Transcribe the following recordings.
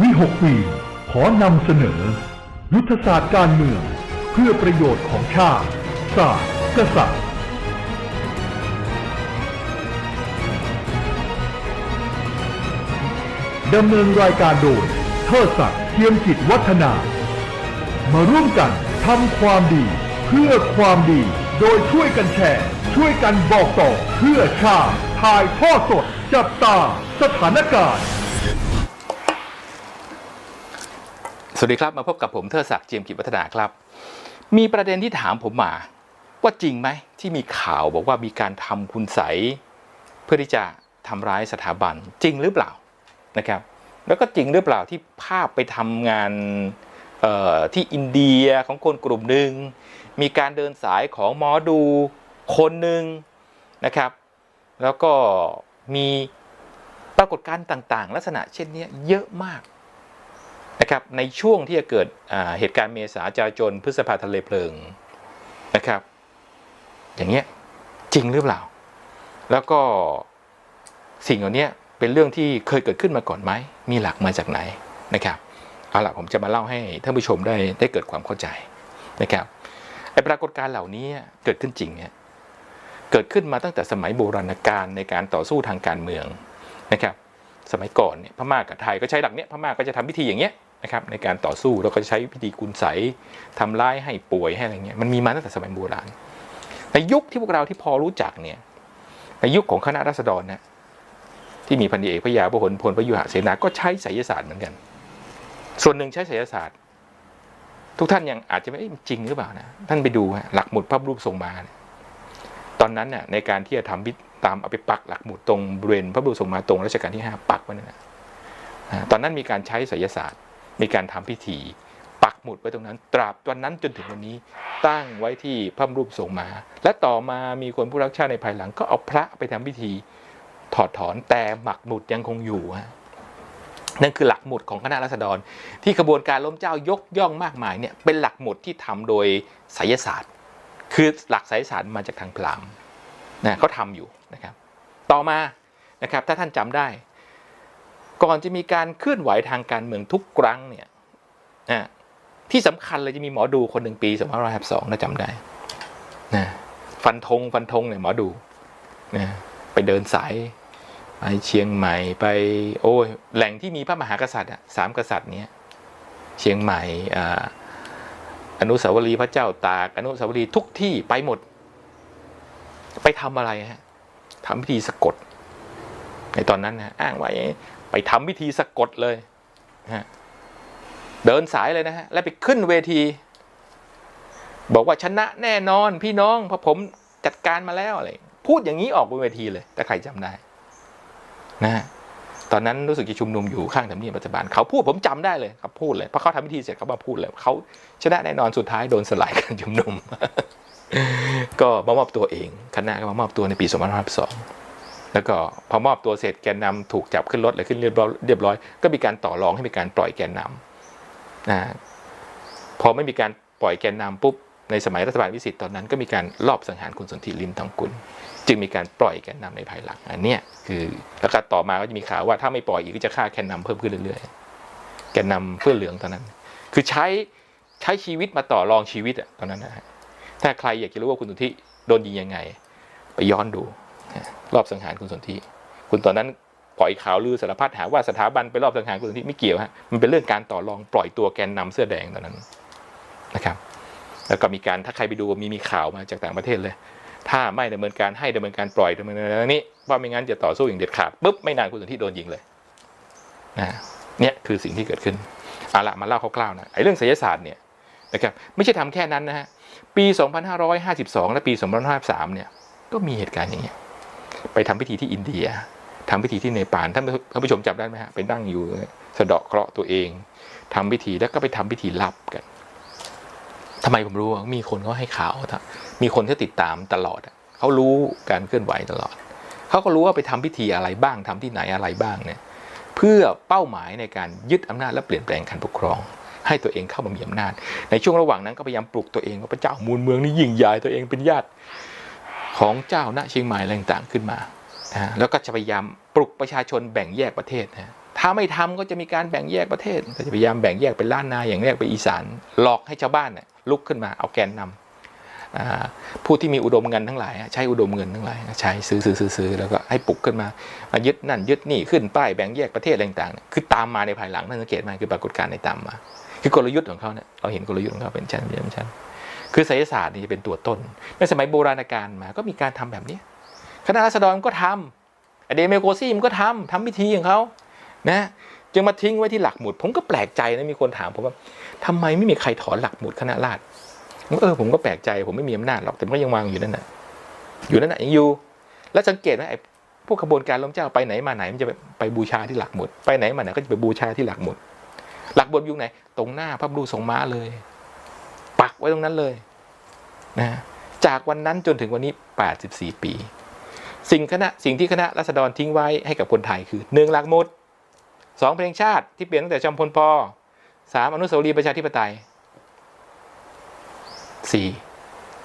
วิหกปีขอนำเสนอ ยุทธศาสตร์การเมือง เพื่อประโยชน์ของชาติศาสตร์กษัตริย์ ดำเนินรายการโดย เทิดศักดิ์เทียมกิจวัฒนา มาร่วมกันทำความดี เพื่อความดี โดยช่วยกันแชร์ ช่วยกันบอกต่อเพื่อชาติถ่ายทอดสด จับตาสถานการณ์ สวัสดีครับ มาพบกับผมเทอศักดิ์เจียมกิจวัฒนาครับ มีประเด็นที่ถามผมมา ว่าจริงไหมที่มีข่าวบอกว่ามีการทำคุณใสเพื่อที่จะทำร้ายสถาบันจริงหรือเปล่านะครับ แล้วก็จริงหรือเปล่าที่ภาพไปทำงานที่อินเดียของคนกลุ่มหนึ่งมีการเดินสายของหมอดูคนหนึ่งนะครับ แล้วก็มีปรากฏการณ์ต่างๆ ลักษณะเช่นนี้เยอะมาก นะครับในช่วงที่จะเกิดเหตุการณ์เมษาจาจนพฤษภาทะเลเพลิงนะครับ อย่างเงี้ยจริงหรือเปล่า แล้วก็สิ่งเหล่านี้เป็นเรื่องที่เคยเกิดขึ้นมาก่อนไหมมีหลักมาจากไหนนะครับเอาล่ะผมจะมาเล่าให้ท่านผู้ชมได้ได้เกิดความเข้าใจนะครับไอปรากฏการณ์เหล่านี้เกิดขึ้นจริงเนี่ยเกิดขึ้นมาตั้งแต่สมัยโบราณกาลในการต่อสู้ทางการเมืองนะครับ สมัยก่อนเนี่ยพม่ากับไทยก็ใช้หลักเนี้ยพม่าก็จะทำพิธีอย่างเงี้ย นะครับในการต่อสู้แล้วก็จะใช้พิธีกุลใสทำร้ายให้ป่วยให้อะไรเงี้ยมันมีมาตั้งแต่สมัยโบราณในยุคที่พวกเราที่พอรู้จักเนี่ยในยุคของคณะรัษฎรนะที่มีพันเอกพระยาพหลพลพระยุหเสนาก็ใช้ไสยศาสตร์เหมือนกัน ส่วนหนึ่งใช้ไสยศาสตร์ ทุกท่านยังอาจจะไม่จริงหรือเปล่านะท่านไปดูฮะหลักหมุดพระรูปทรงมาตอนนั้นน่ะในการที่จะทำพิตามเอาไปปักหลักหมุดตรงบริเวณพระบรมทรงมาตรงรัชกาลที่ห้าปักไว้นั่นนะตอนนั้นมีการใช้ไสยศาสตร์ มีการทำพิธีปักหมุดไว้ตรงนั้น ตราบตอนนั้นจนถึงวันนี้ตั้งไว้ที่พระรูปทรงมา และต่อมามีคนผู้รักชาติในภายหลังก็เอาพระไปทำพิธีถอดถอนแต่หมักหมุดยังคงอยู่ฮะนั่นคือหลักหมุดของคณะรัษฎร ที่ขบวนการล้มเจ้ายกย่องมากมายเนี่ยเป็นหลักหมุดที่ทำโดยไสยศาสตร์ คือหลักไสยศาสตร์มาจากทางพราหมณ์นะเขาทำอยู่นะครับ ต่อมานะครับถ้าท่านจำได้ ก่อนจะมีการเคลื่อนไหวทางการเมืองทุกครั้งเนี่ยนะที่สำคัญเลยจะมีหมอดูคนหนึ่งปี2552ถ้าจำได้นะฟันธงฟันธงเนี่ยหมอดูนะไปเดินสายไปเชียงใหม่ไปโอ้ยแหล่งที่มีพระมหากษัตริย์อะสามกษัตริย์เนี้ยเชียงใหม่อาอนุสาวรีย์พระเจ้าตาก อนุสาวรีย์ทุกที่ไปหมด ไปทำอะไรฮะทำพิธีสะกด ในตอนนั้นนะอ้างว่า ไปทำพิธีสะกดเลยเดินสายเลยนะฮะ แล้วไปขึ้นเวที บอกว่าชนะแน่นอนพี่น้องเพราะผมจัดการมาแล้วอะไรพูดอย่างนี้ออกบนเวทีเลยถ้าใครจำได้ นะฮะตอนนั้นรู้สึกจะชุมนุมอยู่ข้างทำเนียบรัฐบาลเขาพูดผมจำได้เลยเขาพูดเลยเพราะเขาทำพิธีเสร็จเขามาพูดเลยเขาชนะแน่นอนสุดท้ายโดนสลายการชุมนุม ก็มามอบตัวเองคณะก็มามอบตัวในปี 2552 แล้วก็พอมอบตัวเสร็จแกนนำถูกจับขึ้นรถเลยขึ้นเรียบร้อยเรียบร้อย ก็มีการต่อรองให้มีการปล่อยแกนนำนะพอไม่มีการปล่อยแกนนำปุ๊บในสมัยรัฐบาลวิสิตตอนนั้นก็มีการลอบสังหารคุณสนธิลิมทองกุลจึงมีการปล่อยแกนนำในภายหลังอันนี้คือแล้วก็ต่อมาก็จะมีข่าวว่าถ้าไม่ปล่อยอีกก็จะฆ่าแกนนำเพิ่มขึ้นเรื่อยๆแกนนำเพื่อเหลืองตอนนั้น คือใช้ใช้ชีวิตมาต่อรองชีวิตอะตอนนั้นนะถ้าใครอยากจะรู้ว่าคุณสนธิโดนยิงยังไง ไปย้อนดู รอบสังหารคุณสนธิคุณตอนนั้นปล่อยข่าวลือสารพัดหาว่าสถาบันไปรอบสังหารคุณสนธิไม่เกี่ยวฮะมันเป็นเรื่องการต่อรองปล่อยตัวแกนนำเสื้อแดงตอนนั้นนะครับแล้วก็มีการถ้าใครไปดูมีมีข่าวมาจากต่างประเทศเลย ถ้าไม่ดำเนินการให้ดำเนินการปล่อยดำเนินการนี้ว่าไม่งั้นจะต่อสู้อย่างเด็ดขาดปุ๊บไม่นานคุณสนธิโดนยิงเลยนะเนี่ยคือสิ่งที่เกิดขึ้นเอาละมาเล่าคร่าวๆนะไอ้เรื่องศิลศาสตร์เนี่ยนะครับไม่ใช่ทำแค่นั้นนะฮะปี 2552 และปี 2553เนี่ยก็มีเหตุการณ์อย่างเงี้ย ไปทำพิธีที่อินเดียทำพิธีที่เนปาลท่านท่านผู้ชมจำได้ไหมฮะไปนั่งอยู่สะเดาะเคราะห์ตัวเองทำพิธีแล้วก็ไปทำพิธีลับกันทำไมผมรู้มีคนเขาให้ข่าวมีคนที่ติดตามตลอดเขารู้การเคลื่อนไหวตลอดเขาก็รู้ว่าไปทำพิธีอะไรบ้างทำที่ไหนอะไรบ้างเนี่ยเพื่อเป้าหมายในการยึดอำนาจและเปลี่ยนแปลงการปกครอง ให้ตัวเองเข้ามามีอำนาจ ในช่วงระหว่างนั้นก็พยายามปลุกตัวเองว่าพระเจ้ามูลเมืองนี่ยิ่งใหญ่ตัวเองเป็นญาติ ของเจ้าณเชียงใหม่อะไรต่างๆขึ้นมานะแล้วก็จะพยายามปลุกประชาชนแบ่งแยกประเทศนะถ้าไม่ทำก็จะมีการแบ่งแยกประเทศก็จะพยายามแบ่งแยกเป็นล้านนาอย่างแรกไปอีสานหลอกให้ชาวบ้านเนี่ยลุกขึ้นมาเอาแกนนำอ่าผู้ที่มีอุดมเงินทั้งหลายใช้อุดมเงินทั้งหลายใช้ซื้อซื้อซื้อซื้อแล้วก็ให้ปลุกขึ้นมามายึดนั่นยึดนี่ขึ้นป้ายแบ่งแยกประเทศอะไรต่างๆเนี่ยคือตามมาในภายหลังท่นสังเกตไหมคือปรากฏการณ์ในตามมา คือกลยุทธ์ของเขาเนี่ยเราเห็นกลยุทธ์ของเขาเป็นชั้นเป็นชั้น คือไสยศาสตร์นี่เป็นตัวต้น ในสมัยโบราณกาลมาก็มีการทำแบบนี้คณะรัษฎรก็ทำอเดเมโกซีมันก็ทำทำพิธีของเขานะจึงมาทิ้งไว้ที่หลักหมุด ผมก็แปลกใจนะมีคนถามผมว่าทำไมไม่มีใครถอนหลักหมุดคณะราษฎรผมเออผมก็แปลกใจผมไม่มีอำนาจหรอกแต่มันก็ยังวางอยู่นั่นน่ะอยู่นั่นน่ะยังอยู่ แล้วสังเกตไหมไอ้พวกขบวนการล้มเจ้าไปไหนมาไหนมันจะไปไปบูชาที่หลักหมุด ไปไหนมาไหนก็จะไปบูชาที่หลักหมุด หลักบนยุคไหน ตรงหน้าพระบรูทรงม้าเลย ปักไว้ตรงนั้นเลยนะจากวันนั้นจนถึงวันนี้ 84 ปี สิ่งคณะสิ่งที่คณะรัษฎรทิ้งไว้ให้กับคนไทยคือหนึ่งหลักมุดสองเพลงชาติที่เปลี่ยนตั้งแต่จอมพลปสามอนุสาวรีย์ประชาธิปไตยสี่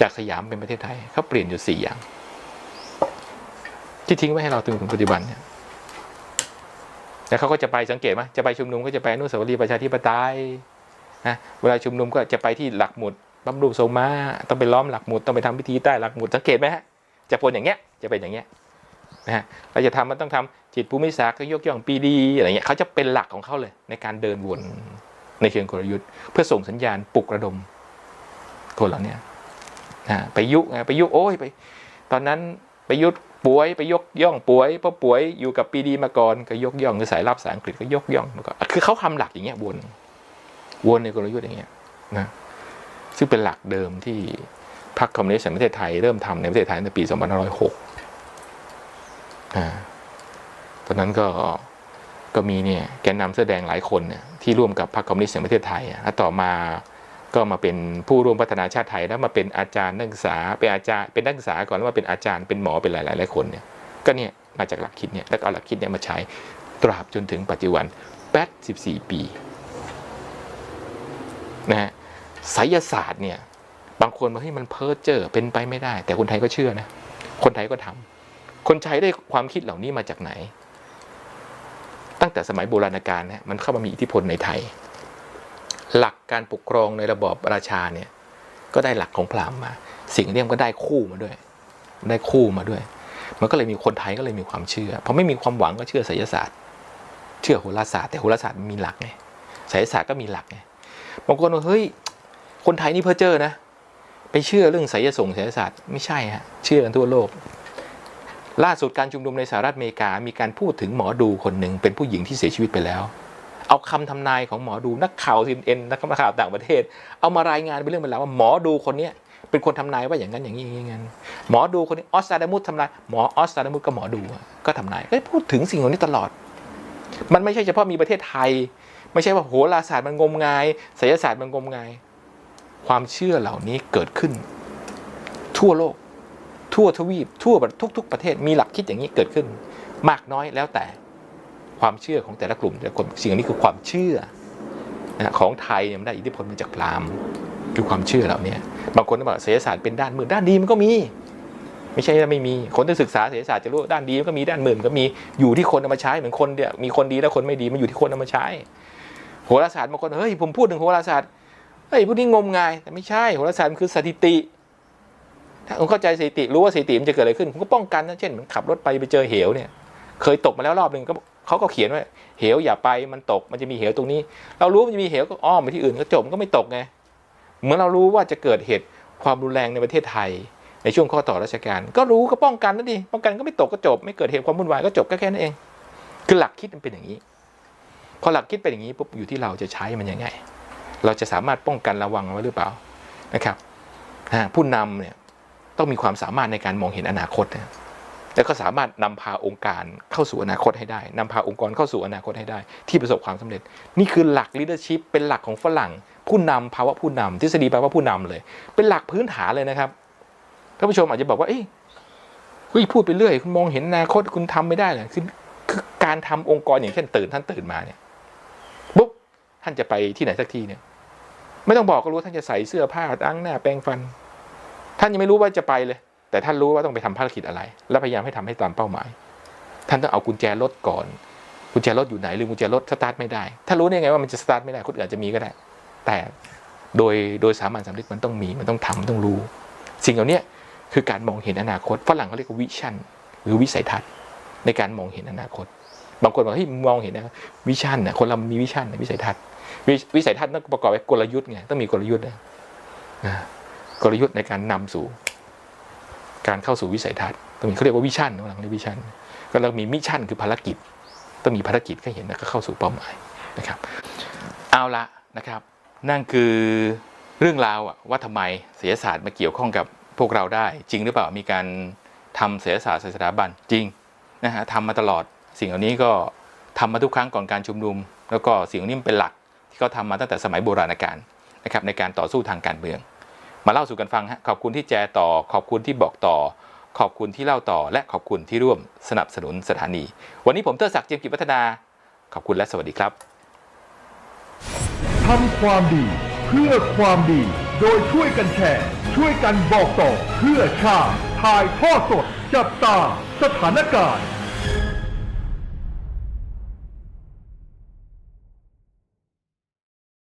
จากสยามเป็นประเทศไทยเขาเปลี่ยนอยู่สี่อย่าง ที่ทิ้งไว้ให้เราถึงถึงปัจจุบันเนี่ยแล้วเขาก็จะไปสังเกตไหมจะไปชุมนุมก็จะไปอนุสาวรีย์ประชาธิปไตย นะเวลาชุมนุมก็จะไปที่หลักหมุดบำรุงโซมาต้องไปล้อมหลักหมุดต้องไปทำพิธีใต้หลักหมุดสังเกตไหมฮะจะพลอย่างเงี้ยจะเป็นอย่างเงี้ยนะฮะเราจะทำมันต้องทำจิตภูมิศาสตร์ก็ยกย่องปีดีอะไรเงี้ยเขาจะเป็นหลักของเขาเลยในการเดินวนในเชิงกลยุทธ์ เพื่อส่งสัญญาณปลุกระดมคนเหล่านี้นะไปยุไงไปยุโอ้ยไป ตอนนั้นไปยุป่วยไปยกย่องป่วยเพราะป่วยอยู่กับปีดีมาก่อนก็ยกย่องคือสายลับภาษาอังกฤษก็ยกย่องมาก่อนคือเขาทำหลักอย่างเงี้ยวน วนในกลยุทธ์อย่างเงี้ยนะซึ่งเป็นหลักเดิมที่พรรคคอมมิวนิสต์แห่งประเทศไทยเริ่มทำในประเทศไทยในปี 2506อ่าตอนนั้นก็ก็มีเนี่ยแกนนำเสื้อแดงหลายคนเนี่ยที่ร่วมกับพรรคคอมมิวนิสต์แห่งประเทศไทยอะแล้วต่อมาก็มาเป็นผู้ร่วมพัฒนาชาติไทยแล้วมาเป็นอาจารย์นักศึกษาเป็นอาจารย์เป็นนักศึกษาก่อนแล้วมาเป็นอาจารย์เป็นหมอเป็นหลายๆหลายคนเนี่ยก็เนี่ยมาจากหลักคิดเนี่ยแล้วเอาหลักคิดเนี่ยมาใช้ตราบจนถึงปัจจุบัน84ปีนะ ฮะไสยศาสตร์เนี่ยบางคนบอกให้มันเพ้อเจ้อเป็นไปไม่ได้ แต่คนไทยก็เชื่อนะ คนไทยก็ทำคนไทยได้ความคิดเหล่านี้มาจากไหน ตั้งแต่สมัยโบราณกาลนะมันเข้ามามีอิทธิพลในไทย หลักการปกครองในระบอบราชาเนี่ยก็ได้หลักของพราหมณ์มา สิ่งเนี้ยมันก็ได้คู่มาด้วย ได้คู่มาด้วย มันก็เลยมีคนไทยก็เลยมีความเชื่อพอไม่มีความหวังก็เชื่อไสยศาสตร์ เชื่อโหราศาสตร์แต่โหราศาสตร์มันมีหลักไงไสยศาสตร์ก็มีหลักไง บางคนบอกเฮ้ย คนไทยนี่เพ้อเจ้อนะ ไปเชื่อเรื่องไสยส่งไสยศาสตร์ไม่ใช่ฮะ เชื่อกันทั่วโลก ล่าสุดการชุมนุมในสหรัฐอเมริกา มีการพูดถึงหมอดูคนหนึ่งเป็นผู้หญิงที่เสียชีวิตไปแล้ว เอาคำทำนายของหมอดูนักข่าวซีเอ็นนักข่าวต่างประเทศ เอามารายงานเป็นเรื่องเป็นราวว่าหมอดูคนเนี้ยเป็นคนทำนายว่าอย่างนั้นอย่างนี้อย่างนั้นหมอดูคนนี้ออสตราดามุสทำนายหมอออสตราดามุสก็หมอดูก็ทำนายก็พูดถึงสิ่งเหล่านี้ตลอด มันไม่ใช่เฉพาะมีประเทศไทย ไม่ใช่ว่าโหราศาสตร์มันงมงายไสยศาสตร์มันงมงาย ความเชื่อเหล่านี้เกิดขึ้น ทั่วโลก ทั่วทวีป ทั่วทุก ๆ ประเทศมีหลักคิดอย่างนี้เกิดขึ้น มากน้อยแล้วแต่ความเชื่อของแต่ละกลุ่มแต่ละคนสิ่งนี้คือความเชื่อนะของไทยเนี่ยมันได้อิทธิพลมาจากพราหมณ์คือความเชื่อเหล่านี้บางคนก็บอกศรษฐศาสตร์เป็นด้านมืดด้านดีมันก็มี ไม่ใช่ไม่มีคนที่ศึกษาศรษฐศาสตร์จะรู้ด้านดีมันก็มีด้านมืดมันก็มีอยู่ที่คนเอามาใช้เหมือนคนเนี่ยมีคนดีและคนไม่ดีมันอยู่ที่คนเอามาใช้ โหราศาสตร์บางคนเฮ้ยผมพูดถึงโหราศาสตร์เฮ้ยพวกนี้งมงายแต่ไม่ใช่โหราศาสตร์มันคือสถิติ ถ้าคุณเข้าใจสถิติรู้ว่าสถิติมันจะเกิดอะไรขึ้นคุณก็ป้องกันนะเช่นเหมือนขับรถไปไปเจอเหวเนี่ย เคยตกมาแล้วรอบหนึ่งก็เขาก็เขียนว่าเหวอย่าไปมันตกมันจะมีเหวตรงนี้ เรารู้มันจะมีเหวก็อ้อมไปที่อื่นก็จบมันก็ไม่ตกไงเหมือนเรารู้ว่าจะเกิดเหตุความรุนแรงในประเทศไทย ในช่วงข้อต่อราชการ ก็รู้ก็ป้องกันนั่นดิป้องกันก็ไม่ตกก็จบ ไม่เกิดเหตุความวุ่นวายก็จบก็แค่นั้นเอง คือหลักคิดมันเป็นอย่างนี้ พอหลักคิดเป็นอย่างนี้ปุ๊บอยู่ที่เราจะใช้มันยังไง เราจะสามารถป้องกันระวังไว้หรือเปล่านะครับผู้นำเนี่ยต้องมีความสามารถในการมองเห็นอนาคตนะแล้วก็สามารถนำพาองค์การเข้าสู่อนาคตให้ได้นำพาองค์กรเข้าสู่อนาคตให้ได้ ที่ประสบความสำเร็จ นี่คือหลัก leadership เป็นหลักของฝรั่ง ผู้นำภาวะผู้นำทฤษฎีภาวะผู้นำเลย เป็นหลักพื้นฐานเลยนะครับท่านผู้ชมอาจจะบอกว่าเอ้ยเฮ้ยพูดไปเรื่อย คุณมองเห็นอนาคตคุณทำไม่ได้เลยคือคือการทำองค์กรอย่างเช่นตื่นท่านตื่นมาเนี่ย ท่านจะไปที่ไหนสักที่เนี่ย ไม่ต้องบอกก็รู้ท่านจะใส่เสื้อผ้าล้งหน้าแปรงฟัน ท่านยังไม่รู้ว่าจะไปเลย แต่ท่านรู้ว่าต้องไปทำภารกิจอะไร และพยายามให้ทำให้ตามเป้าหมาย ท่านต้องเอากุญแจรถก่อน กุญแจรถอยู่ไหนหรือกุญแจรถสตาร์ทไม่ได้ ถ้ารู้ได้ไงว่ามันจะสตาร์ทไม่ได้คนอื่นอาจจะมีก็ได้ แต่โดยโดยสามัญสำนึกมันต้องมีมันต้องทำมันต้องรู้ สิ่งเหล่านี้คือการมองเห็นอนาคตฝรั่งเขาเรียกว่าวิชั่นหรือวิสัยทัศน์ในการมองเห็นอนาคต บางคนบอกเฮ้ยมองเห็นนะวิชั่นนะคนเรามีวิชั่นนะวิสัยทัศน์วิสัยทัศน์ต้องประกอบไปกลยุทธ์ไงต้องมีกลยุทธ์นะกลยุทธ์ในการนำสู่ การเข้าสู่วิสัยทัศน์ต้องมีเขาเรียกว่าวิชั่นฝรั่งเรียกวิชั่นก็เรามีมิชั่นคือภารกิจ ต้องมีภารกิจให้เห็นแล้วก็เข้าสู่เป้าหมายนะครับ เอาละนะครับ นั่นคือเรื่องราวอะว่าทำไมเศีลศาสตร์มาเกี่ยวข้องกับพวกเราได้ จริงหรือเปล่ามีการทำเศีลศาสตร์ใส่สถาบันจริงนะฮะทำมาตลอด สิ่งเหล่านี้ก็ทำมาทุกครั้งก่อนการชุมนุม แล้วก็สิ่งนี้เป็นหลักที่เขาทำมาตั้งแต่สมัยโบราณกาลนะครับในการต่อสู้ทางการเมือง มาเล่าสู่กันฟังฮะขอบคุณที่แชร์ต่อ ขอบคุณที่บอกต่อ ขอบคุณที่เล่าต่อ และขอบคุณที่ร่วมสนับสนุนสถานี วันนี้ผมเตอร์ศักดิ์เจียมกิจพัฒนา ขอบคุณและสวัสดีครับทำความดีเพื่อความดี โดยช่วยกันแชร์ ช่วยกันบอกต่อเพื่อชาติถ่ายทอดสด จับตา สถานการณ์